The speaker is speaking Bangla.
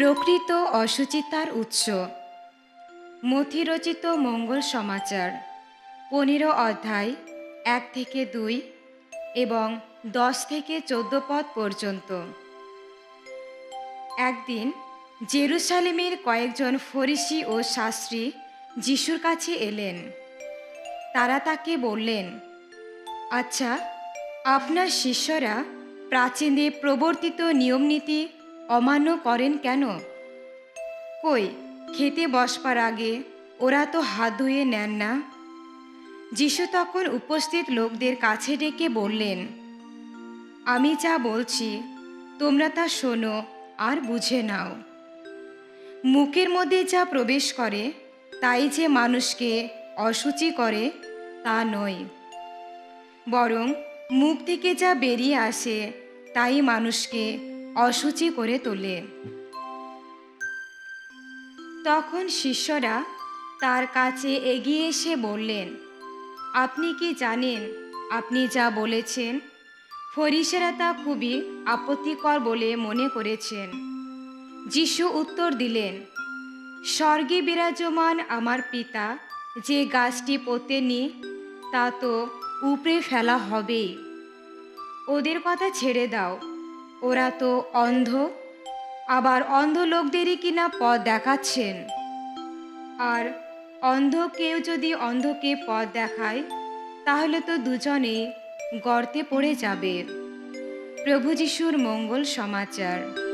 প্রকৃত অসুচিতার উৎস। মথিরচিত মঙ্গল সমাচার, পনেরো অধ্যায়, এক থেকে দুই এবং দশ থেকে চোদ্দ পদ পর্যন্ত। একদিন জেরুসালেমের কয়েকজন ফরিসি ও শাস্ত্রী যিশুর কাছে এলেন। তারা তাকে বললেন আচ্ছা আপনার শিষ্যরা প্রাচীনদের প্রবর্তিত নিয়মনীতি অমান্য করেন কেন? কই, খেতে বসবার আগে ওরা তো হাত ধুয়ে নেন না? যিশু তখন উপস্থিত লোকদের কাছে ডেকে বললেন, আমি যা বলছি, তোমরা তা শোনো আর বুঝে নাও। মুখের মধ্যে যা প্রবেশ করে, তাই যে মানুষকে অসুচি করে, তা নয়। বরং মুখ থেকে যা বেরিয়ে আসে, তাই মানুষকে অসুচি করে তোলে। তখন শিষ্যরা তার কাছে এগিয়ে এসে বললেন, আপনি কি জানেন, আপনি যা বলেছেন, ফরিসেরা তা খুবই আপত্তিকর বলে মনে করেছেন। যিশু উত্তর দিলেন, স্বর্গে বিরাজমান আমার পিতা যে গাছটি পোতেনি, তা তো উপড়ে ফেলা হবেই। ওদের কথা ছেড়ে দাও ওরা তো অন্ধ। আবার অন্ধ লোকদেরই কিনা পথ দেখাচ্ছেন। আর অন্ধ কেউ যদি অন্ধকে পথ দেখায়, তাহলে তো দুজনে গর্তে পড়ে যাবে। প্রভু যিশুর মঙ্গল সমাচার।